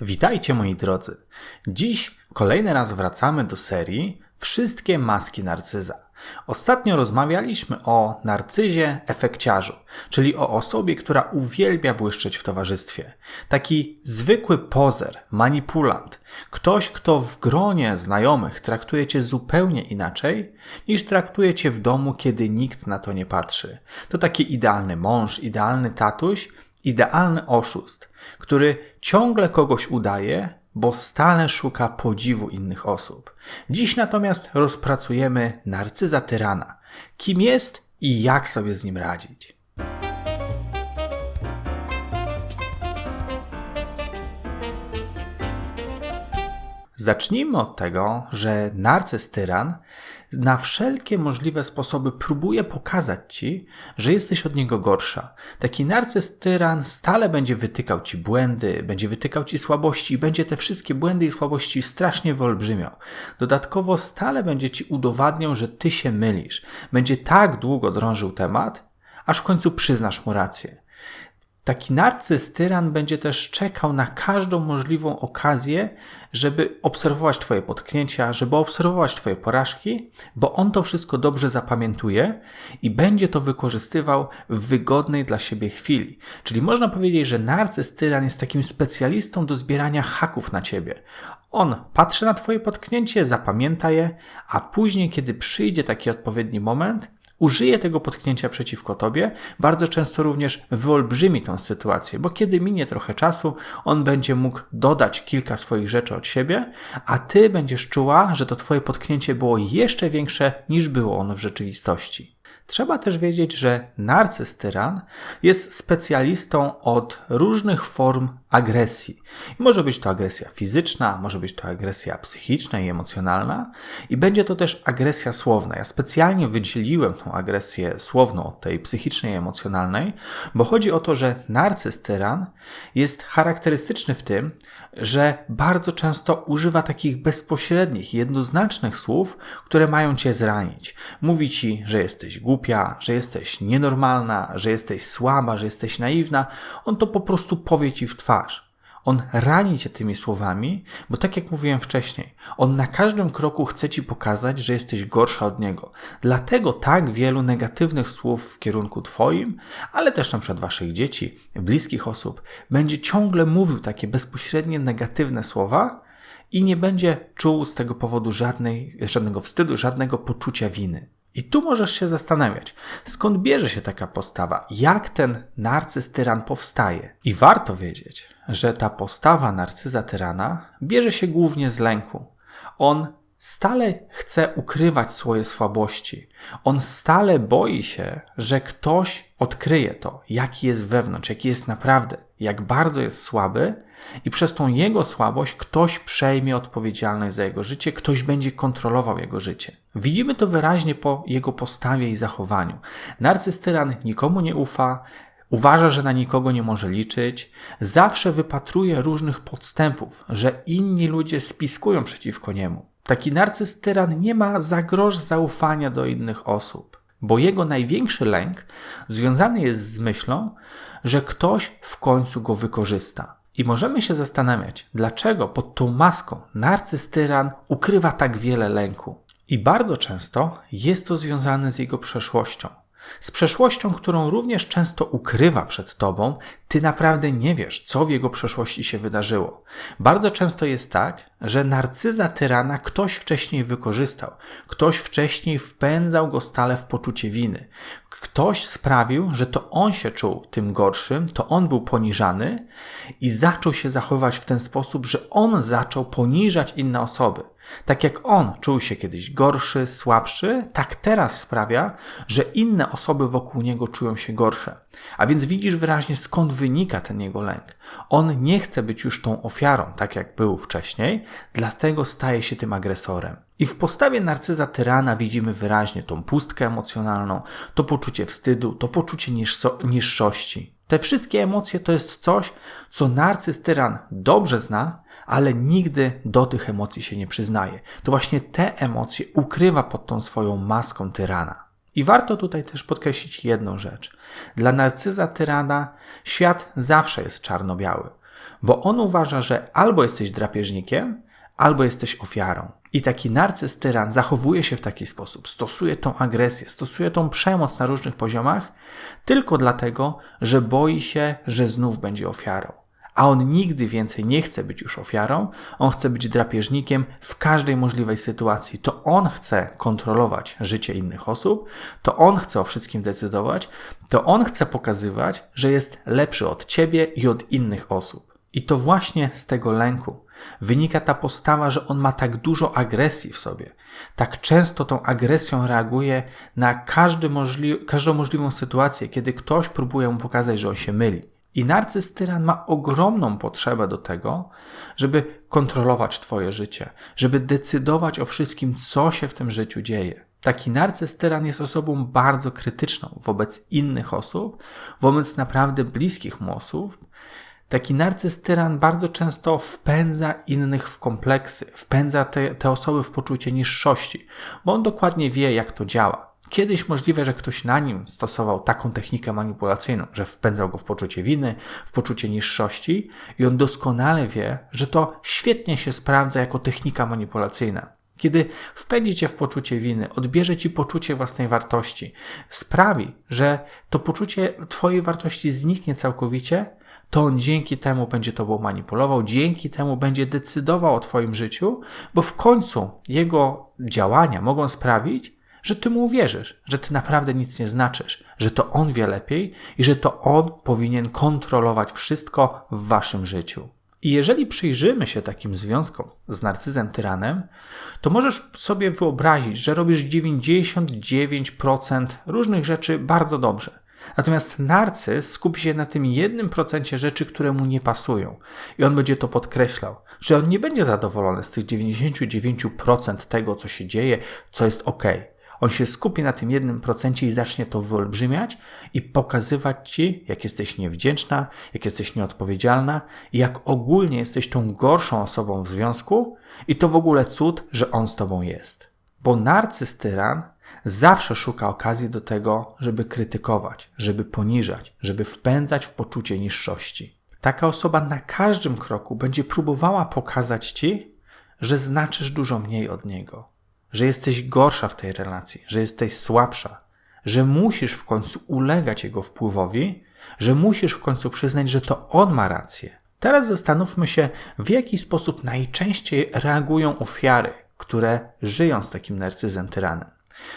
Witajcie moi drodzy. Dziś kolejny raz wracamy do serii Wszystkie maski narcyza. Ostatnio rozmawialiśmy o narcyzie efekciarzu, czyli o osobie, która uwielbia błyszczeć w towarzystwie. Taki zwykły pozer, manipulant, ktoś, kto w gronie znajomych traktuje cię zupełnie inaczej niż traktuje cię w domu, kiedy nikt na to nie patrzy. To taki idealny mąż, idealny tatuś, idealny oszust, który ciągle kogoś udaje, bo stale szuka podziwu innych osób. Dziś natomiast rozpracujemy narcyza tyrana. Kim jest i jak sobie z nim radzić. Zacznijmy od tego, że narcyz tyran na wszelkie możliwe sposoby próbuje pokazać ci, że jesteś od niego gorsza. Taki narcyz tyran stale będzie wytykał ci błędy, będzie wytykał ci słabości i będzie te wszystkie błędy i słabości strasznie wyolbrzymiał. Dodatkowo stale będzie ci udowadniał, że ty się mylisz. Będzie tak długo drążył temat, aż w końcu przyznasz mu rację. Taki narcyz tyran będzie też czekał na każdą możliwą okazję, żeby obserwować Twoje potknięcia, żeby obserwować Twoje porażki, bo on to wszystko dobrze zapamiętuje i będzie to wykorzystywał w wygodnej dla siebie chwili. Czyli można powiedzieć, że narcyz tyran jest takim specjalistą do zbierania haków na Ciebie. On patrzy na Twoje potknięcie, zapamięta je, a później, kiedy przyjdzie taki odpowiedni moment, użyje tego potknięcia przeciwko tobie, bardzo często również wyolbrzymi tę sytuację, bo kiedy minie trochę czasu, on będzie mógł dodać kilka swoich rzeczy od siebie, a ty będziesz czuła, że to twoje potknięcie było jeszcze większe niż było ono w rzeczywistości. Trzeba też wiedzieć, że narcyz tyran jest specjalistą od różnych form agresji. I może być to agresja fizyczna, może być to agresja psychiczna i emocjonalna, i będzie to też agresja słowna. Ja specjalnie wydzieliłem tą agresję słowną od tej psychicznej i emocjonalnej, bo chodzi o to, że narcyz tyran jest charakterystyczny w tym, że bardzo często używa takich bezpośrednich, jednoznacznych słów, które mają cię zranić. Mówi ci, że jesteś głupia, że jesteś nienormalna, że jesteś słaba, że jesteś naiwna. On to po prostu powie ci w twarz. On rani cię tymi słowami, bo tak jak mówiłem wcześniej, on na każdym kroku chce ci pokazać, że jesteś gorsza od niego. Dlatego tak wielu negatywnych słów w kierunku twoim, ale też na przykład waszych dzieci, bliskich osób, będzie ciągle mówił takie bezpośrednie negatywne słowa i nie będzie czuł z tego powodu żadnej, żadnego wstydu, żadnego poczucia winy. I tu możesz się zastanawiać, skąd bierze się taka postawa, jak ten narcyz tyran powstaje. I warto wiedzieć, że ta postawa narcyza tyrana bierze się głównie z lęku. On stale chce ukrywać swoje słabości. On stale boi się, że ktoś odkryje to, jaki jest wewnątrz, jaki jest naprawdę, jak bardzo jest słaby, i przez tą jego słabość ktoś przejmie odpowiedzialność za jego życie, ktoś będzie kontrolował jego życie. Widzimy to wyraźnie po jego postawie i zachowaniu. Narcyz tyran nikomu nie ufa, Uważa, że na nikogo nie może liczyć, zawsze wypatruje różnych podstępów, że inni ludzie spiskują przeciwko niemu. Taki narcyz tyran nie ma za grosz zaufania do innych osób, bo jego największy lęk związany jest z myślą, że ktoś w końcu go wykorzysta. I możemy się zastanawiać, dlaczego pod tą maską narcyz tyran ukrywa tak wiele lęku. I bardzo często jest to związane z jego przeszłością. Z przeszłością, którą również często ukrywa przed tobą, ty naprawdę nie wiesz, co w jego przeszłości się wydarzyło. Bardzo często jest tak, że narcyza tyrana ktoś wcześniej wykorzystał, ktoś wcześniej wpędzał go stale w poczucie winy. Ktoś sprawił, że to on się czuł tym gorszym, to on był poniżany i zaczął się zachowywać w ten sposób, że on zaczął poniżać inne osoby. Tak jak on czuł się kiedyś gorszy, słabszy, tak teraz sprawia, że inne osoby wokół niego czują się gorsze. A więc widzisz wyraźnie skąd wynika ten jego lęk. On nie chce być już tą ofiarą, tak jak był wcześniej, dlatego staje się tym agresorem. I w postawie narcyza tyrana widzimy wyraźnie tą pustkę emocjonalną, to poczucie wstydu, to poczucie niższości. Te wszystkie emocje to jest coś, co narcyz tyran dobrze zna, ale nigdy do tych emocji się nie przyznaje. To właśnie te emocje ukrywa pod tą swoją maską tyrana. I warto tutaj też podkreślić jedną rzecz. Dla narcyza tyrana świat zawsze jest czarno-biały. bo on uważa, że albo jesteś drapieżnikiem, albo jesteś ofiarą. I taki narcyz tyran zachowuje się w taki sposób, stosuje tą agresję, stosuje tą przemoc na różnych poziomach, tylko dlatego, że boi się, że znów będzie ofiarą. A on nigdy więcej nie chce być już ofiarą, on chce być drapieżnikiem w każdej możliwej sytuacji. To on chce kontrolować życie innych osób, to on chce o wszystkim decydować, to on chce pokazywać, że jest lepszy od ciebie i od innych osób. I to właśnie z tego lęku wynika ta postawa, że on ma tak dużo agresji w sobie. Tak często tą agresją reaguje na każdy możli każdą możliwą sytuację, kiedy ktoś próbuje mu pokazać, że on się myli. I narcyz tyran ma ogromną potrzebę do tego, żeby kontrolować Twoje życie, żeby decydować o wszystkim, co się w tym życiu dzieje. Taki narcyz tyran jest osobą bardzo krytyczną wobec innych osób, wobec naprawdę bliskich mu osób, Taki narcyz tyran bardzo często wpędza innych w kompleksy, wpędza te, te osoby w poczucie niższości, bo on dokładnie wie, jak to działa. Kiedyś możliwe, że ktoś na nim stosował taką technikę manipulacyjną, że wpędzał go w poczucie winy, w poczucie niższości, i on doskonale wie, że to świetnie się sprawdza jako technika manipulacyjna. Kiedy wpędzi cię w poczucie winy, odbierze ci poczucie własnej wartości, sprawi, że to poczucie twojej wartości zniknie całkowicie, to on dzięki temu będzie tobą manipulował, dzięki temu będzie decydował o twoim życiu, bo w końcu jego działania mogą sprawić, że ty mu uwierzysz, że ty naprawdę nic nie znaczysz, że to on wie lepiej i że to on powinien kontrolować wszystko w waszym życiu. I jeżeli przyjrzymy się takim związkom z narcyzem tyranem, to możesz sobie wyobrazić, że robisz 99% różnych rzeczy bardzo dobrze. Natomiast narcyz skupi się na tym jednym procencie rzeczy, które mu nie pasują. I on będzie to podkreślał, że on nie będzie zadowolony z tych 99% tego, co się dzieje, co jest ok. On się skupi na tym jednym procencie i zacznie to wyolbrzymiać i pokazywać ci, jak jesteś niewdzięczna, jak jesteś nieodpowiedzialna i jak ogólnie jesteś tą gorszą osobą w związku i to w ogóle cud, że on z tobą jest. Bo narcyz tyran zawsze szuka okazji do tego, żeby krytykować, żeby poniżać, żeby wpędzać w poczucie niższości. Taka osoba na każdym kroku będzie próbowała pokazać ci, że znaczysz dużo mniej od niego, że jesteś gorsza w tej relacji, że jesteś słabsza, że musisz w końcu ulegać jego wpływowi, że musisz w końcu przyznać, że to on ma rację. Teraz zastanówmy się, w jaki sposób najczęściej reagują ofiary, które żyją z takim narcyzem tyranem.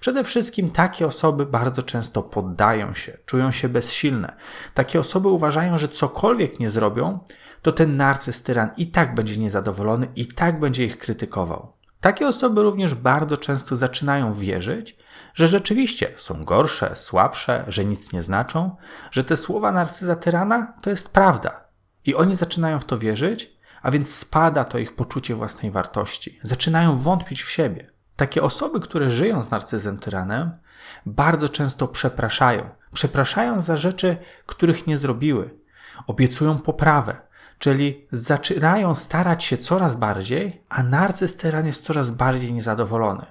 Przede wszystkim takie osoby bardzo często poddają się, czują się bezsilne. Takie osoby uważają, że cokolwiek nie zrobią, to ten narcyz tyran i tak będzie niezadowolony, i tak będzie ich krytykował. Takie osoby również bardzo często zaczynają wierzyć, że rzeczywiście są gorsze, słabsze, że nic nie znaczą, że te słowa narcyza tyrana to jest prawda. I oni zaczynają w to wierzyć, a więc spada to ich poczucie własnej wartości. Zaczynają wątpić w siebie. Takie osoby, które żyją z narcyzem tyranem, bardzo często przepraszają. Przepraszają za rzeczy, których nie zrobiły. Obiecują poprawę, czyli zaczynają starać się coraz bardziej, a narcyz tyran jest coraz bardziej niezadowolony.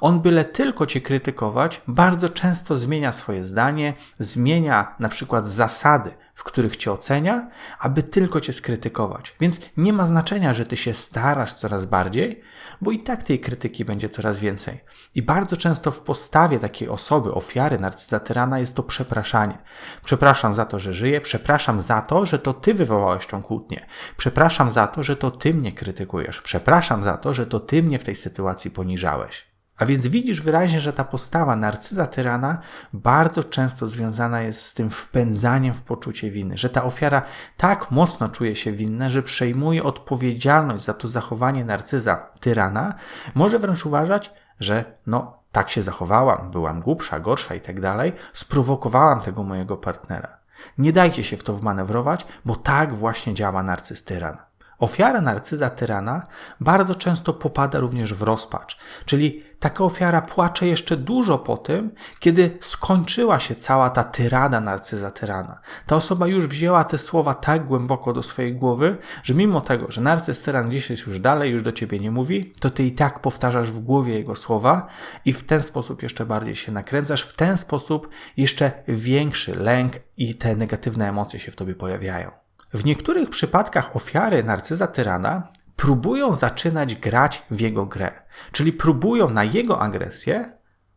On byle tylko cię krytykować, bardzo często zmienia swoje zdanie, zmienia na przykład zasady, w których cię ocenia, aby tylko cię skrytykować. Więc nie ma znaczenia, że ty się starasz coraz bardziej, bo i tak tej krytyki będzie coraz więcej. I bardzo często w postawie takiej osoby, ofiary narcyza tyrana jest to przepraszanie. Przepraszam za to, że żyję, przepraszam za to, że to ty wywołałeś tą kłótnię. Przepraszam za to, że to ty mnie krytykujesz. Przepraszam za to, że to ty mnie w tej sytuacji poniżałeś. A więc widzisz wyraźnie, że ta postawa narcyza tyrana bardzo często związana jest z tym wpędzaniem w poczucie winy, że ta ofiara tak mocno czuje się winna, że przejmuje odpowiedzialność za to zachowanie narcyza tyrana, może wręcz uważać, że no tak się zachowałam, byłam głupsza, gorsza i tak dalej, sprowokowałam tego mojego partnera. Nie dajcie się w to wmanewrować, bo tak właśnie działa narcyz tyran. Ofiara narcyza tyrana bardzo często popada również w rozpacz, czyli taka ofiara płacze jeszcze dużo po tym, kiedy skończyła się cała ta tyrada narcyza tyrana. Ta osoba już wzięła te słowa tak głęboko do swojej głowy, że mimo tego, że narcyz tyran gdzieś jest już dalej, już do ciebie nie mówi, to ty i tak powtarzasz w głowie jego słowa i w ten sposób jeszcze bardziej się nakręcasz, w ten sposób jeszcze większy lęk i te negatywne emocje się w tobie pojawiają. W niektórych przypadkach ofiary narcyza tyrana próbują zaczynać grać w jego grę, czyli próbują na jego agresję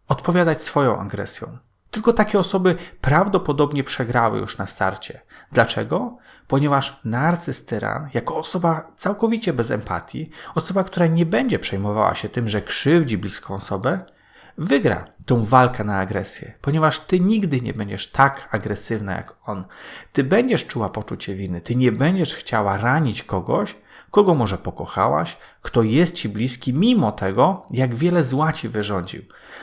odpowiadać swoją agresją. Tylko takie osoby prawdopodobnie przegrały już na starcie. Dlaczego? Ponieważ narcyz tyran, jako osoba całkowicie bez empatii, osoba, która nie będzie przejmowała się tym, że krzywdzi bliską osobę, wygra tą walkę na agresję, ponieważ ty nigdy nie będziesz tak agresywna jak on. Ty będziesz czuła poczucie winy, ty nie będziesz chciała ranić kogoś, kogo może pokochałaś, kto jest ci bliski, mimo tego, jak wiele zła ci wyrządził.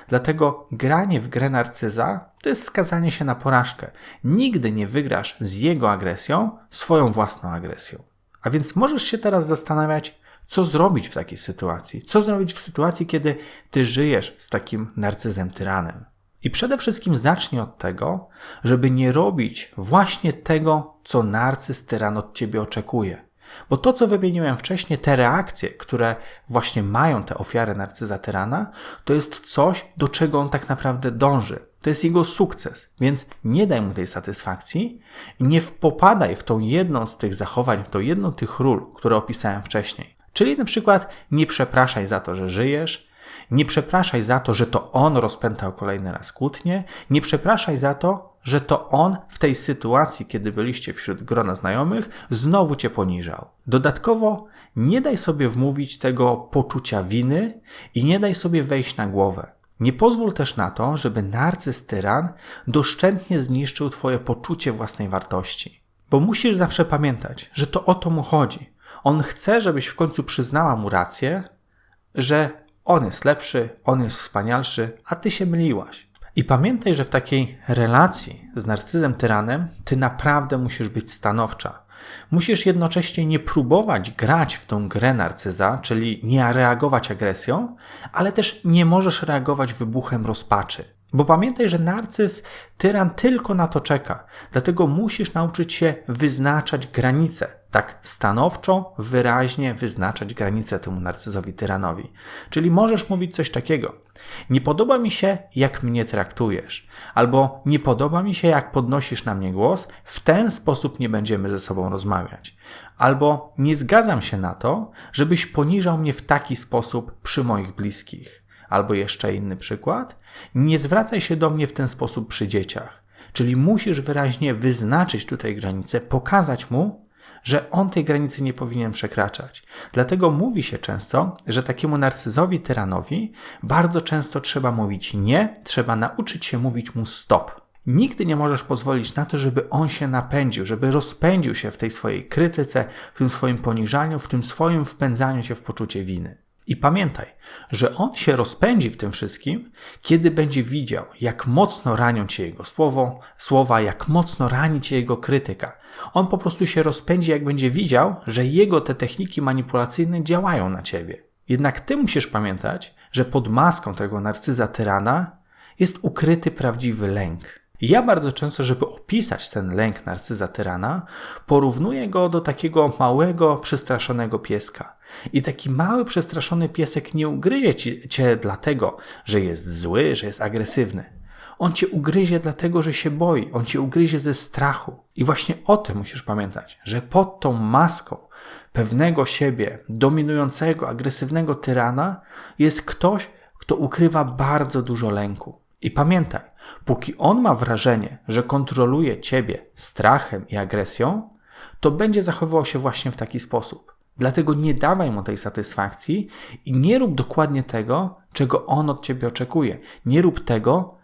Dlatego granie w grę narcyza to jest skazanie się na porażkę. Nigdy nie wygrasz z jego agresją swoją własną agresją. A więc możesz się teraz zastanawiać, co zrobić w takiej sytuacji? Co zrobić w sytuacji, kiedy ty żyjesz z takim narcyzem tyranem? I przede wszystkim zacznij od tego, żeby nie robić właśnie tego, co narcyz tyran od ciebie oczekuje. Bo to, co wymieniłem wcześniej, te reakcje, które właśnie mają te ofiary narcyza tyrana, to jest coś, do czego on tak naprawdę dąży. To jest jego sukces, więc nie daj mu tej satysfakcji i nie popadaj w tą jedną z tych zachowań, w tą jedną tych ról, które opisałem wcześniej. Czyli na przykład nie przepraszaj za to, że żyjesz, nie przepraszaj za to, że to on rozpętał kolejny raz kłótnię, nie przepraszaj za to, że to on w tej sytuacji, kiedy byliście wśród grona znajomych, znowu cię poniżał. Dodatkowo nie daj sobie wmówić tego poczucia winy i nie daj sobie wejść na głowę. Nie pozwól też na to, żeby narcyz tyran doszczętnie zniszczył twoje poczucie własnej wartości. Bo musisz zawsze pamiętać, że to o to mu chodzi. On chce, żebyś w końcu przyznała mu rację, że on jest lepszy, on jest wspanialszy, a ty się myliłaś. I pamiętaj, że w takiej relacji z narcyzem tyranem ty naprawdę musisz być stanowcza. Musisz jednocześnie nie próbować grać w tą grę narcyza, czyli nie reagować agresją, ale też nie możesz reagować wybuchem rozpaczy. Bo pamiętaj, że narcyz, tyran tylko na to czeka. Dlatego musisz nauczyć się wyznaczać granice. Tak stanowczo, wyraźnie wyznaczać granice temu narcyzowi, tyranowi. Czyli możesz mówić coś takiego. Nie podoba mi się, jak mnie traktujesz, albo nie podoba mi się, jak podnosisz na mnie głos, w ten sposób nie będziemy ze sobą rozmawiać. Albo nie zgadzam się na to, żebyś poniżał mnie w taki sposób przy moich bliskich. Albo jeszcze inny przykład. Nie zwracaj się do mnie w ten sposób przy dzieciach. Czyli musisz wyraźnie wyznaczyć tutaj granicę, pokazać mu, że on tej granicy nie powinien przekraczać. Dlatego mówi się często, że takiemu narcyzowi tyranowi bardzo często trzeba mówić nie, trzeba nauczyć się mówić mu stop. Nigdy nie możesz pozwolić na to, żeby on się napędził, żeby rozpędził się w tej swojej krytyce, w tym swoim poniżaniu, w tym swoim wpędzaniu się w poczucie winy. I pamiętaj, że on się rozpędzi w tym wszystkim, kiedy będzie widział, jak mocno ranią cię jego słowo, słowa, jak mocno rani cię jego krytyka. On po prostu się rozpędzi, jak będzie widział, że jego te techniki manipulacyjne działają na ciebie. Jednak ty musisz pamiętać, że pod maską tego narcyza tyrana jest ukryty prawdziwy lęk. Ja bardzo często, żeby opisać ten lęk narcyza tyrana, porównuję go do takiego małego, przestraszonego pieska. I taki mały, przestraszony piesek nie ugryzie ci, cię dlatego, że jest zły, że jest agresywny. On cię ugryzie dlatego, że się boi, on cię ugryzie ze strachu. I właśnie o tym musisz pamiętać, że pod tą maską pewnego siebie, dominującego, agresywnego tyrana jest ktoś, kto ukrywa bardzo dużo lęku. I pamiętaj, póki on ma wrażenie, że kontroluje ciebie strachem i agresją, to będzie zachowywał się właśnie w taki sposób. Dlatego nie dawaj mu tej satysfakcji i nie rób dokładnie tego, czego on od ciebie oczekuje. Nie rób tego,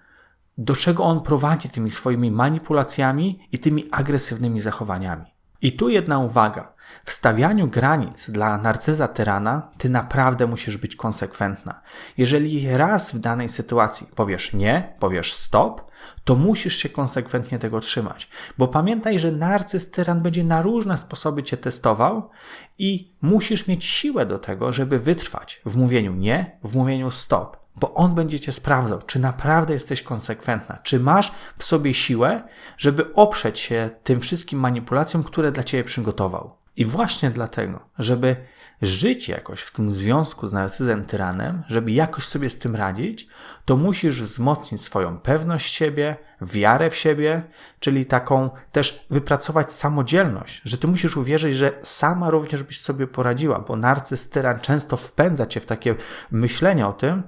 do czego on prowadzi tymi swoimi manipulacjami i tymi agresywnymi zachowaniami. I tu jedna uwaga. W stawianiu granic dla narcyza tyrana ty naprawdę musisz być konsekwentna. Jeżeli raz w danej sytuacji powiesz nie, powiesz stop, to musisz się konsekwentnie tego trzymać. Bo pamiętaj, że narcyz tyran będzie na różne sposoby cię testował i musisz mieć siłę do tego, żeby wytrwać w mówieniu nie, w mówieniu stop bo on będzie cię sprawdzał, czy naprawdę jesteś konsekwentna, czy masz w sobie siłę, żeby oprzeć się tym wszystkim manipulacjom, które dla ciebie przygotował. I właśnie dlatego, żeby żyć jakoś w tym związku z narcyzem tyranem, żeby jakoś sobie z tym radzić, to musisz wzmocnić swoją pewność siebie, wiarę w siebie, czyli taką też wypracować samodzielność, że ty musisz uwierzyć, że sama również byś sobie poradziła, bo narcyz tyran często wpędza cię w takie myślenie o tym,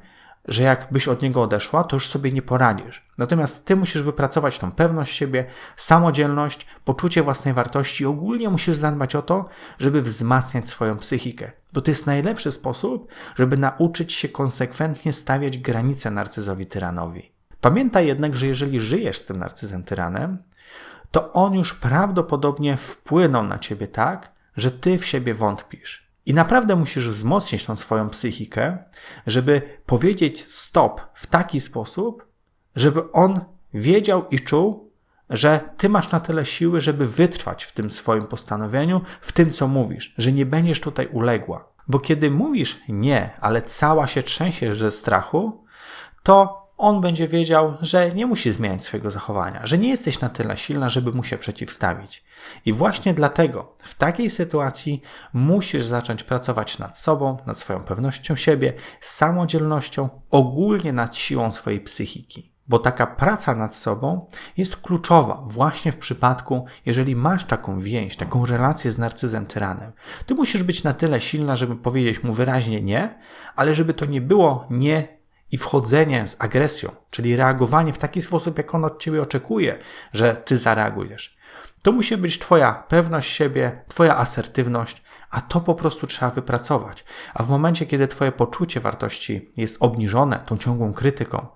że jakbyś od niego odeszła, to już sobie nie poradzisz. Natomiast ty musisz wypracować tą pewność siebie, samodzielność, poczucie własnej wartości. Ogólnie musisz zadbać o to, żeby wzmacniać swoją psychikę. Bo to jest najlepszy sposób, żeby nauczyć się konsekwentnie stawiać granice narcyzowi tyranowi. Pamiętaj jednak, że jeżeli żyjesz z tym narcyzem tyranem, to on już prawdopodobnie wpłynął na ciebie tak, że ty w siebie wątpisz. I naprawdę musisz wzmocnić tą swoją psychikę, żeby powiedzieć stop w taki sposób, żeby on wiedział i czuł, że ty masz na tyle siły, żeby wytrwać w tym swoim postanowieniu, w tym, co mówisz, że nie będziesz tutaj uległa. Bo kiedy mówisz nie, ale cała się trzęsiesz ze strachu, to on będzie wiedział, że nie musi zmieniać swojego zachowania, że nie jesteś na tyle silna, żeby mu się przeciwstawić. I właśnie dlatego w takiej sytuacji musisz zacząć pracować nad sobą, nad swoją pewnością siebie, samodzielnością, ogólnie nad siłą swojej psychiki. Bo taka praca nad sobą jest kluczowa właśnie w przypadku, jeżeli masz taką więź, taką relację z narcyzem tyranem. Ty musisz być na tyle silna, żeby powiedzieć mu wyraźnie nie, ale żeby to nie było nie i wchodzenie z agresją, czyli reagowanie w taki sposób, jak on od ciebie oczekuje, że ty zareagujesz. To musi być Twoja pewność siebie, Twoja asertywność, a to po prostu trzeba wypracować. A w momencie, kiedy Twoje poczucie wartości jest obniżone tą ciągłą krytyką,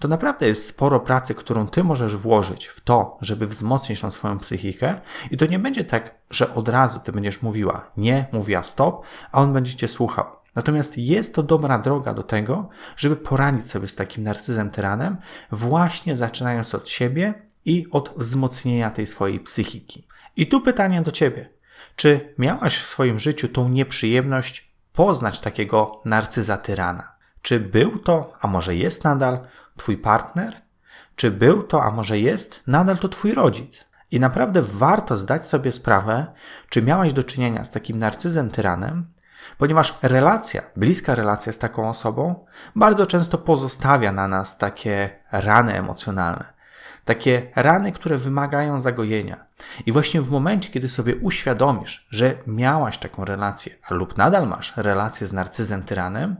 to naprawdę jest sporo pracy, którą Ty możesz włożyć w to, żeby wzmocnić tą swoją psychikę. I to nie będzie tak, że od razu Ty będziesz mówiła nie, mówiła stop, a on będzie Cię słuchał. Natomiast jest to dobra droga do tego, żeby poradzić sobie z takim narcyzem tyranem, właśnie zaczynając od siebie i od wzmocnienia tej swojej psychiki. I tu pytanie do Ciebie. Czy miałaś w swoim życiu tą nieprzyjemność poznać takiego narcyza tyrana? Czy był to, a może jest nadal, Twój partner? Czy był to, a może jest, nadal to Twój rodzic? I naprawdę warto zdać sobie sprawę, czy miałaś do czynienia z takim narcyzem tyranem, ponieważ relacja, bliska relacja z taką osobą, bardzo często pozostawia na nas takie rany emocjonalne. Takie rany, które wymagają zagojenia. I właśnie w momencie, kiedy sobie uświadomisz, że miałaś taką relację, lub nadal masz relację z narcyzem tyranem,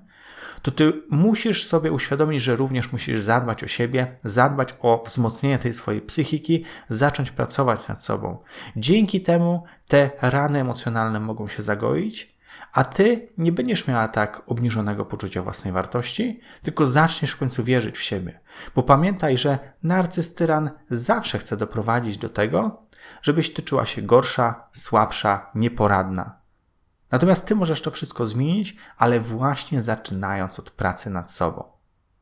to ty musisz sobie uświadomić, że również musisz zadbać o siebie, zadbać o wzmocnienie tej swojej psychiki, zacząć pracować nad sobą. Dzięki temu te rany emocjonalne mogą się zagoić, a ty nie będziesz miała tak obniżonego poczucia własnej wartości, tylko zaczniesz w końcu wierzyć w siebie. Bo pamiętaj, że narcyz tyran zawsze chce doprowadzić do tego, żebyś ty czuła się gorsza, słabsza, nieporadna. Natomiast ty możesz to wszystko zmienić, ale właśnie zaczynając od pracy nad sobą.